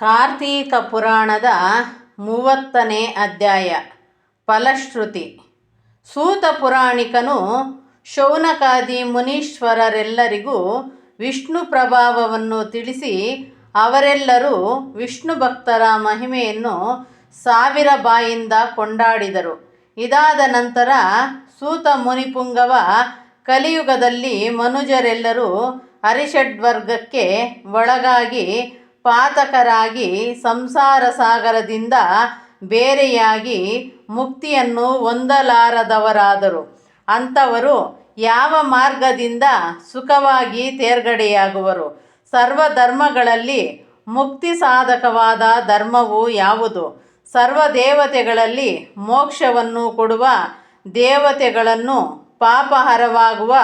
ಕಾರ್ತೀಕ ಪುರಾಣದ ಮೂವತ್ತನೇ ಅಧ್ಯಾಯ, ಫಲಶ್ರುತಿ. ಸೂತ ಪುರಾಣಿಕನು ಶೌನಕಾದಿ ಮುನೀಶ್ವರರೆಲ್ಲರಿಗೂ ವಿಷ್ಣು ಪ್ರಭಾವವನ್ನು ತಿಳಿಸಿ ಅವರೆಲ್ಲರೂ ವಿಷ್ಣು ಭಕ್ತರ ಮಹಿಮೆಯನ್ನು ಸಾವಿರ ಬಾಯಿಂದ ಕೊಂಡಾಡಿದರು. ಇದಾದ ನಂತರ ಸೂತ ಮುನಿಪುಂಗವ ಕಲಿಯುಗದಲ್ಲಿ ಮನುಜರೆಲ್ಲರೂ ಅರಿಷಡ್ವರ್ಗಕ್ಕೆ ಒಳಗಾಗಿ ಪಾತಕರಾಗಿ ಸಂಸಾರ ಸಾಗರದಿಂದ ಬೇರೆಯಾಗಿ ಮುಕ್ತಿಯನ್ನು ಹೊಂದಲಾರದವರಾದರು. ಅಂಥವರು ಯಾವ ಮಾರ್ಗದಿಂದ ಸುಖವಾಗಿ ತೇರ್ಗಡೆಯಾಗುವರು? ಸರ್ವಧರ್ಮಗಳಲ್ಲಿ ಮುಕ್ತಿ ಸಾಧಕವಾದ ಧರ್ಮವು ಯಾವುದು? ಸರ್ವ ದೇವತೆಗಳಲ್ಲಿ ಮೋಕ್ಷವನ್ನು ಕೊಡುವ ದೇವತೆಗಳನ್ನು ಪಾಪಹರವಾಗುವ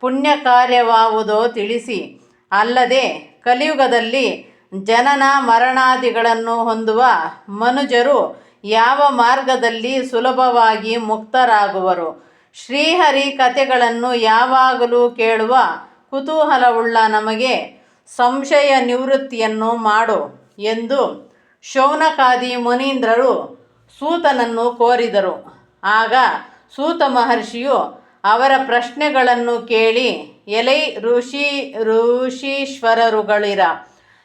ಪುಣ್ಯ ಕಾರ್ಯವಾವುದೋ ತಿಳಿಸಿ. ಅಲ್ಲದೆ ಕಲಿಯುಗದಲ್ಲಿ ಜನನ ಮರಣಾದಿಗಳನ್ನು ಹೊಂದುವ ಮನುಜರು ಯಾವ ಮಾರ್ಗದಲ್ಲಿ ಸುಲಭವಾಗಿ ಮುಕ್ತರಾಗುವರು? ಶ್ರೀಹರಿ ಕಥೆಗಳನ್ನು ಯಾವಾಗಲೂ ಕೇಳುವ ಕುತೂಹಲವುಳ್ಳ ನಮಗೆ ಸಂಶಯ ನಿವೃತ್ತಿಯನ್ನು ಮಾಡು ಎಂದು ಶೌನಕಾದಿ ಮುನೀಂದ್ರರು ಸೂತನನ್ನು ಕೋರಿದರು. ಆಗ ಸೂತ ಮಹರ್ಷಿಯು ಅವರ ಪ್ರಶ್ನೆಗಳನ್ನು ಕೇಳಿ, ಎಲೈ ಋಷಿ ಋಷೀಶ್ವರರುಗಳಿರ?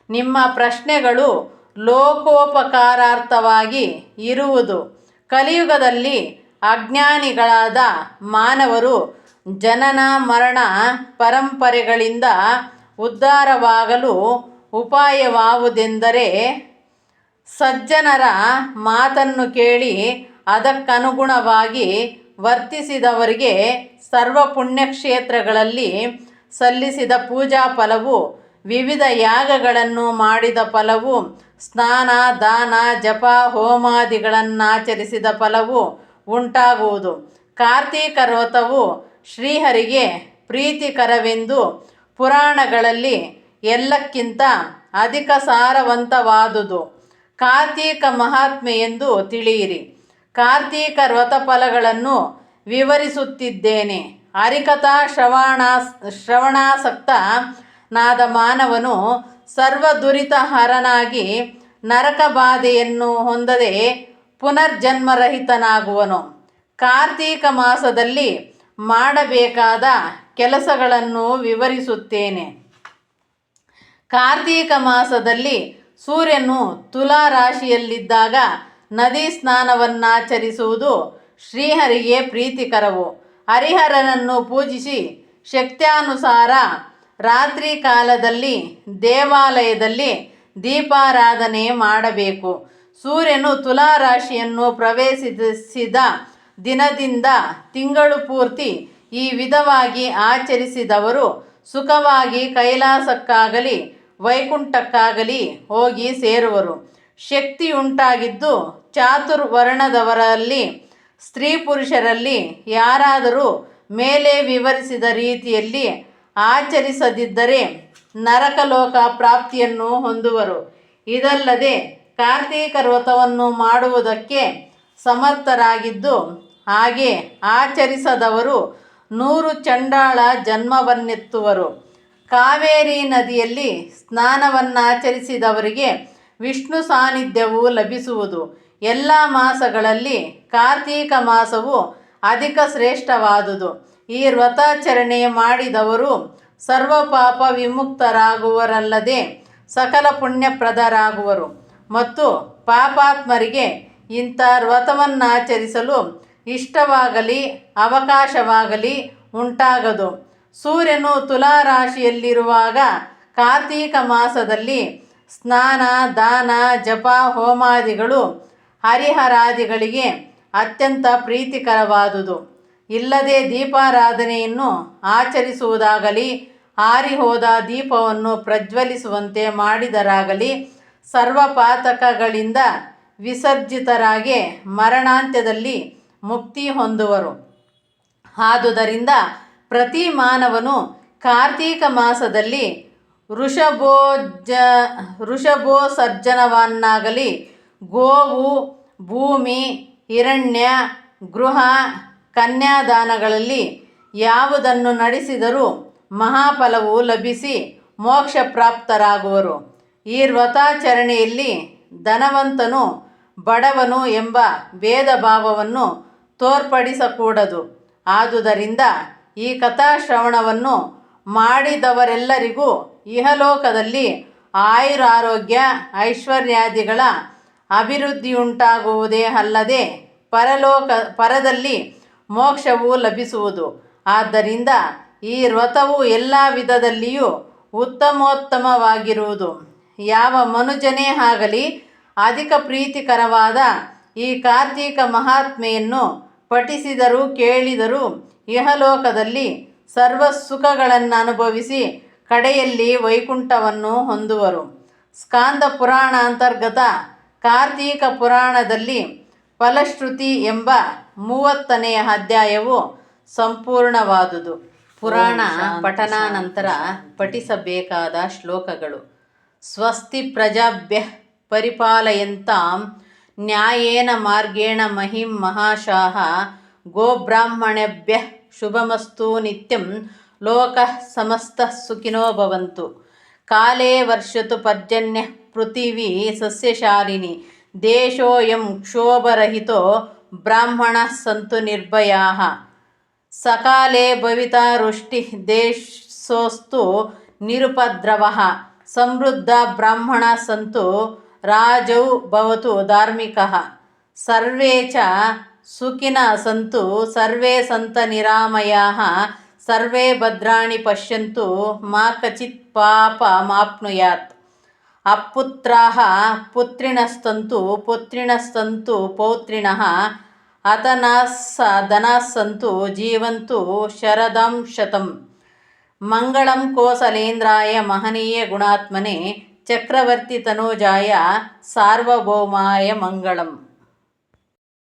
ನಿಮ್ಮ ಪ್ರಶ್ನೆಗಳು ಲೋಕೋಪಕಾರಾರ್ಥವಾಗಿ ಇರುವುದು. ಕಲಿಯುಗದಲ್ಲಿ ಅಜ್ಞಾನಿಗಳಾದ ಮಾನವರು ಜನನ, ಮರಣ, ಪರಂಪರೆಗಳಿಂದ ಉದ್ಧಾರವಾಗಲು ಉಪಾಯವಾವುದೆಂದರೆ ಸಜ್ಜನರ ಮಾತನ್ನು ಕೇಳಿ ಅದಕ್ಕನುಗುಣವಾಗಿ ವರ್ತಿಸಿದವರಿಗೆ ಸರ್ವ ಪುಣ್ಯಕ್ಷೇತ್ರಗಳಲ್ಲಿ ಸಲ್ಲಿಸಿದ ಪೂಜಾ ಫಲವು ವಿವಿಧ ಯಾಗಗಳನ್ನು ಮಾಡಿದ ಫಲವು ಸ್ನಾನ, ದಾನ, ಜಪ, ಹೋಮಾದಿಗಳನ್ನಾಚರಿಸಿದ ಫಲವು ಉಂಟಾಗುವುದು. ಕಾರ್ತೀಕ ವ್ರತವು ಶ್ರೀಹರಿಗೆ ಪ್ರೀತಿಕರವೆಂದು ಪುರಾಣಗಳಲ್ಲಿ ಎಲ್ಲಕ್ಕಿಂತ ಅಧಿಕ ಸಾರವಂತವಾದುದು. ಕಾರ್ತೀಕ ಮಹಾತ್ಮೆ ಎಂದು ತಿಳಿಯಿರಿ. ಕಾರ್ತೀಕ ವ್ರತ ಫಲಗಳನ್ನು ವಿವರಿಸುತ್ತಿದ್ದೇನೆ. ಹರಿಕಥಾ ಶ್ರವಣ ಶ್ರವಣಾಸಕ್ತನಾದ ಮಾನವನು ಸರ್ವ ದುರಿತಹರನಾಗಿ ನರಕ ಬಾಧೆಯನ್ನು ಹೊಂದದೆ ಪುನರ್ಜನ್ಮರಹಿತನಾಗುವನು. ಕಾರ್ತೀಕ ಮಾಸದಲ್ಲಿ ಮಾಡಬೇಕಾದ ಕೆಲಸಗಳನ್ನು ವಿವರಿಸುತ್ತೇನೆ. ಕಾರ್ತೀಕ ಮಾಸದಲ್ಲಿ ಸೂರ್ಯನು ತುಲಾ ರಾಶಿಯಲ್ಲಿದ್ದಾಗ ನದಿ ಸ್ನಾನವನ್ನಾಚರಿಸುವುದು ಶ್ರೀಹರಿಗೆ ಪ್ರೀತಿಕರವು. ಹರಿಹರನನ್ನು ಪೂಜಿಸಿ ಶಕ್ತ್ಯಾನುಸಾರ ರಾತ್ರಿ ಕಾಲದಲ್ಲಿ ದೇವಾಲಯದಲ್ಲಿ ದೀಪಾರಾಧನೆ ಮಾಡಬೇಕು. ಸೂರ್ಯನು ತುಲಾ ರಾಶಿಯನ್ನು ಪ್ರವೇಶಿಸಿದ ದಿನದಿಂದ ತಿಂಗಳು ಪೂರ್ತಿ ಈ ವಿಧವಾಗಿ ಆಚರಿಸಿದವರು ಸುಖವಾಗಿ ಕೈಲಾಸಕ್ಕಾಗಲಿ, ವೈಕುಂಠಕ್ಕಾಗಲಿ ಹೋಗಿ ಸೇರುವರು. ಶಕ್ತಿಯುಂಟಾಗಿದ್ದು ಚಾತುರ್ವರ್ಣದವರಲ್ಲಿ, ಸ್ತ್ರೀ ಪುರುಷರಲ್ಲಿ ಯಾರಾದರೂ ಮೇಲೆ ವಿವರಿಸಿದ ರೀತಿಯಲ್ಲಿ ಆಚರಿಸದಿದ್ದರೆ ನರಕಲೋಕ ಪ್ರಾಪ್ತಿಯನ್ನು ಹೊಂದುವರು. ಇದಲ್ಲದೆ ಕಾರ್ತೀಕ ವ್ರತವನ್ನು ಮಾಡುವುದಕ್ಕೆ ಸಮರ್ಥರಾಗಿದ್ದು, ಹಾಗೆ ಆಚರಿಸದವರು ನೂರು ಚಂಡಾಳ ಜನ್ಮವನ್ನೆತ್ತುವರು. ಕಾವೇರಿ ನದಿಯಲ್ಲಿ ಸ್ನಾನವನ್ನಾಚರಿಸಿದವರಿಗೆ ವಿಷ್ಣು ಸಾನ್ನಿಧ್ಯವು ಲಭಿಸುವುದು. ಎಲ್ಲ ಮಾಸಗಳಲ್ಲಿ ಕಾರ್ತೀಕ ಮಾಸವು ಅಧಿಕ ಶ್ರೇಷ್ಠವಾದುದು. ಈ ವ್ರತಾಚರಣೆ ಮಾಡಿದವರು ಸರ್ವ ಪಾಪ ವಿಮುಕ್ತರಾಗುವರಲ್ಲದೆ ಸಕಲ ಪುಣ್ಯಪ್ರದರಾಗುವರು. ಮತ್ತು ಪಾಪಾತ್ಮರಿಗೆ ಇಂಥ ವ್ರತವನ್ನಾಚರಿಸಲು ಇಷ್ಟವಾಗಲಿ, ಅವಕಾಶವಾಗಲಿ ಉಂಟಾಗದು. ಸೂರ್ಯನು ತುಲಾ ರಾಶಿಯಲ್ಲಿರುವಾಗ ಕಾರ್ತೀಕ ಮಾಸದಲ್ಲಿ ಸ್ನಾನ, ದಾನ, ಜಪ, ಹೋಮಾದಿಗಳು ಹರಿಹರಾದಿಗಳಿಗೆ ಅತ್ಯಂತ ಪ್ರೀತಿಕರವಾದುದು. ಇಲ್ಲದೆ ದೀಪಾರಾಧನೆಯನ್ನು ಆಚರಿಸುವುದಾಗಲಿ ಆರಿಹೋದ ದೀಪವನ್ನು ಪ್ರಜ್ವಲಿಸುವಂತೆ ಮಾಡಿದರಾಗಲಿ, ಸರ್ವಪಾತಕಗಳಿಂದ ವಿಸರ್ಜಿತರಾಗಿ ಮರಣಾಂತ್ಯದಲ್ಲಿ ಮುಕ್ತಿ ಹೊಂದುವರು. ಆದುದರಿಂದ ಪ್ರತಿ ಮಾನವನು ಕಾರ್ತೀಕ ಮಾಸದಲ್ಲಿ ಋಷಭೋಜ ಋಷಭೋಸರ್ಜನವನ್ನಾಗಲಿ ಗೋವು, ಭೂಮಿ, ಹಿರಣ್ಯ, ಗೃಹ ಕನ್ಯಾದಾನಗಳಲ್ಲಿ ಯಾವುದನ್ನು ನಡೆಸಿದರೂ ಮಹಾಫಲವು ಲಭಿಸಿ ಮೋಕ್ಷ ಪ್ರಾಪ್ತರಾಗುವರು. ಈ ವ್ರತಾಚರಣೆಯಲ್ಲಿ ಧನವಂತನು ಬಡವನು ಎಂಬ ಭೇದ ಭಾವವನ್ನು ತೋರ್ಪಡಿಸಕೂಡದು. ಆದುದರಿಂದ ಈ ಕಥಾಶ್ರವಣವನ್ನು ಮಾಡಿದವರೆಲ್ಲರಿಗೂ ಇಹಲೋಕದಲ್ಲಿ ಆಯುರಾರೋಗ್ಯ, ಐಶ್ವರ್ಯಾದಿಗಳ ಅಭಿವೃದ್ಧಿಯುಂಟಾಗುವುದೇ ಅಲ್ಲದೆ ಪರಲೋಕ, ಪರದಲ್ಲಿ ಮೋಕ್ಷವು ಲಭಿಸುವುದು. ಆದ್ದರಿಂದ ಈ ವ್ರತವು ಎಲ್ಲ ವಿಧದಲ್ಲಿಯೂ ಉತ್ತಮೋತ್ತಮವಾಗಿರುವುದು. ಯಾವ ಮನುಜನೇ ಆಗಲಿ ಅಧಿಕ ಪ್ರೀತಿಕರವಾದ ಈ ಕಾರ್ತೀಕ ಮಹಾತ್ಮೆಯನ್ನು ಪಠಿಸಿದರೂ ಕೇಳಿದರೂ ಇಹಲೋಕದಲ್ಲಿ ಸರ್ವ ಸುಖಗಳನ್ನು ಅನುಭವಿಸಿ ಕಡೆಯಲ್ಲಿ ವೈಕುಂಠವನ್ನು ಹೊಂದುವರು. ಸ್ಕಾಂದ ಪುರಾಣ ಅಂತರ್ಗತ ಕಾರ್ತೀಕ ಪುರಾಣದಲ್ಲಿ ಫಲಶ್ರುತಿ ಎಂಬ ಮೂವತ್ತನೆಯ ಅಧ್ಯಾಯವು ಸಂಪೂರ್ಣವಾದುದು. ಪುರಾಣ ಪಠನಾನಂತರ ಪಠಿಸಬೇಕಾದ ಶ್ಲೋಕಗಳು. ಸ್ವಸ್ತಿ ಪ್ರಜಾಭ್ಯ ಪರಿಪಾಲಯಂತಾಂ ನ್ಯಾಯೇನ ಮಾರ್ಗೇಣ ಮಹಿಂ ಮಹಾಶಾಹ ಗೋಬ್ರಾಹ್ಮಣೇಭ್ಯ ಶುಭಮಸ್ತು ನಿತ್ಯಂ ಲೋಕ ಸಮಸ್ತ ಸುಖಿನೋ ಭವಂತು. ಕಾಲೇ ವರ್ಷತು ಪರ್ಜನ್ಯ ಪೃಥಿವೀ ಸಸ್ಯಶಾಲಿನಿ ದೇಶೋಯಂ ಕ್ಷೋಭರಹಿತೋ ಬ್ರಾಹ್ಮಣಃ ಸಂತು ನಿರ್ಭಯಾಃ ಸಕಾಲೇ ಭವಿತಾ ವೃಷ್ಟಿ ದೇಶೋಸ್ತು ನಿರುಪದ್ರವಃ ಸಮೃದ್ಧ ಬ್ರಾಹ್ಮಣ ಸಂತು ರಾಜೌ ಭವತು ಧಾರ್ಮಿಕಃ ಸರ್ವೇ ಚ ಸುಖಿನ ಸಂತು ಸರ್ವೇ ಸಂತ ನಿರಾಮಯಾಃ ಸರ್ವೇ ಭದ್ರಾಣಿ ಪಶ್ಯಂತು ಮಾ ಕಚಿತ್ ಪಾಪ ಮಾಪ್ನುಯಾತ್ ಅಪುತ್ರಾः ಪುತ್ರಿಣಸ್ತಂತು ಪುತ್ರಿಣಸ್ತಂತು ಪೌತ್ರಿಣಃ ಅತನಾಸ್ಸ ಧನಾಸ್ಸಂತು ಜೀವಂತು ಶರದಂ ಶತಂ. ಮಂಗಳಂ ಕೋಸಲೇಂದ್ರಾಯ ಮಹನೀಯ ಗುಣಾತ್ಮನೆ, ಚಕ್ರವರ್ತಿ ತನೂಜಾಯ ಸಾರ್ವಭೌಮಾಯ ಮಂಗಳಂ.